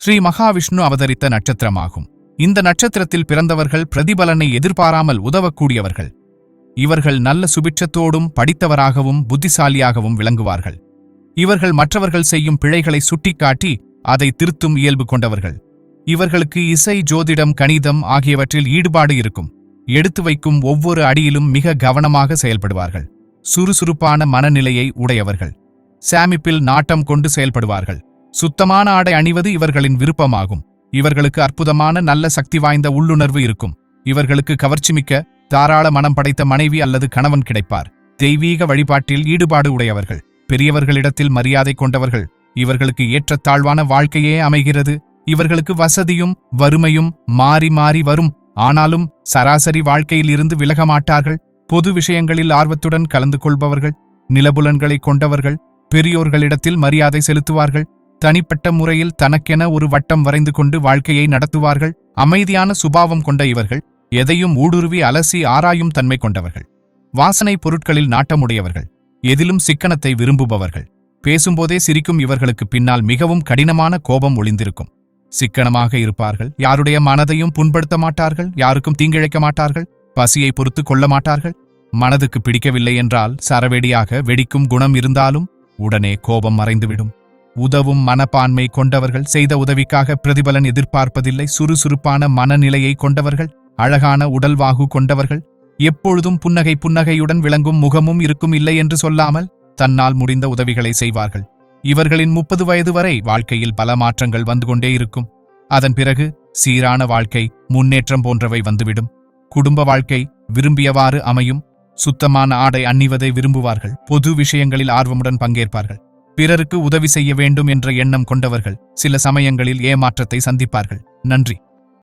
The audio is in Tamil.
ஸ்ரீ மகாவிஷ்ணு அவதரித்த நட்சத்திரமாகும். இந்த நட்சத்திரத்தில் பிறந்தவர்கள் பிரதிபலனை எதிர்பாராமல் உதவக்கூடியவர்கள். இவர்கள் நல்ல சுபிட்சத்தோடும் படித்தவராகவும் புத்திசாலியாகவும் விளங்குவார்கள். இவர்கள் மற்றவர்கள் செய்யும் பிழைகளை சுட்டிக்காட்டி அதை திருத்தும் இயல்பு கொண்டவர்கள். இவர்களுக்கு இசை ஜோதிடம் கணிதம் ஆகியவற்றில் ஈடுபாடு இருக்கும். எடுத்து வைக்கும் ஒவ்வொரு அடியிலும் மிக கவனமாக செயல்படுவார்கள். சுறுசுறுப்பான மனநிலையை உடையவர்கள். சாமிப்பில் நாட்டம் கொண்டு செயல்படுவார்கள். சுத்தமான ஆடை அணிவது இவர்களின் விருப்பமாகும். இவர்களுக்கு அற்புதமான நல்ல சக்தி வாய்ந்த உள்ளுணர்வு இருக்கும். இவர்களுக்கு கவர்ச்சிமிக்க தாராள மனம் படைத்த மனைவி அல்லது கணவன் கிடைப்பார். தெய்வீக வழிபாட்டில் ஈடுபாடு உடையவர்கள் பெரியவர்களிடத்தில் மரியாதை கொண்டவர்கள் இவர்களுக்கு ஏற்றத்தாழ்வான வாழ்க்கையே அமைகிறது. இவர்களுக்கு வசதியும் வறுமையும் மாறி மாறி வரும். ஆனாலும் சராசரி வாழ்க்கையில் இருந்து விலக மாட்டார்கள். பொது விஷயங்களில் ஆர்வத்துடன் கலந்து கொள்பவர்கள் நிலபுலன்களை கொண்டவர்கள் பெரியோர்களிடத்தில் மரியாதை செலுத்துவார்கள். தனிப்பட்ட முறையில் தனக்கென ஒரு வட்டம் வரைந்து கொண்டு வாழ்க்கையை நடத்துவார்கள் அமைதியான சுபாவம் கொண்ட இவர்கள் எதையும் ஊடுருவி அலசி ஆராயும் தன்மை கொண்டவர்கள். வாசனை பொருட்களில் நாட்டமுடையவர்கள் எதிலும் சிக்கனத்தை விரும்புபவர்கள். பேசும்போதே சிரிக்கும் இவர்களுக்கு பின்னால் மிகவும் கடினமான கோபம் ஒளிந்திருக்கும். சிக்கனமாக இருப்பார்கள் யாருடைய மனதையும் புண்படுத்த மாட்டார்கள் யாருக்கும் தீங்கிழைக்க மாட்டார்கள் பசியை பொறுத்து கொள்ள மாட்டார்கள். மனதுக்கு பிடிக்கவில்லை என்றால் சரவெடியாக வெடிக்கும் குணம் இருந்தாலும் உடனே கோபம் மறைந்துவிடும். உதவும் மனப்பான்மை கொண்டவர்கள் செய்த உதவிக்காக பிரதிபலன் எதிர்பார்ப்பதில்லை. சுறுசுறுப்பான மனநிலையை கொண்டவர்கள் அழகான உடல்வாகு கொண்டவர்கள் எப்பொழுதும் புன்னகை புன்னகையுடன் விளங்கும் முகமும் இருக்கும் இல்லை என்று சொல்லாமல் தன்னால் முடிந்த உதவிகளை செய்வார்கள். இவர்களின் முப்பது வயது வரை வாழ்க்கையில் பல மாற்றங்கள் வந்து கொண்டே இருக்கும். அதன் பிறகு சீரான வாழ்க்கை முன்னேற்றம் போன்றவை வந்துவிடும். குடும்ப வாழ்க்கை விரும்பியவாறு அமையும். சுத்தமான ஆடை அணிவதை விரும்புவார்கள். பொது விஷயங்களில் ஆர்வமுடன் பங்கேற்பார்கள். பிறருக்கு உதவி செய்ய வேண்டும் என்ற எண்ணம் கொண்டவர்கள் சில சமயங்களில் ஏமாற்றத்தை சந்திப்பார்கள். நன்றி.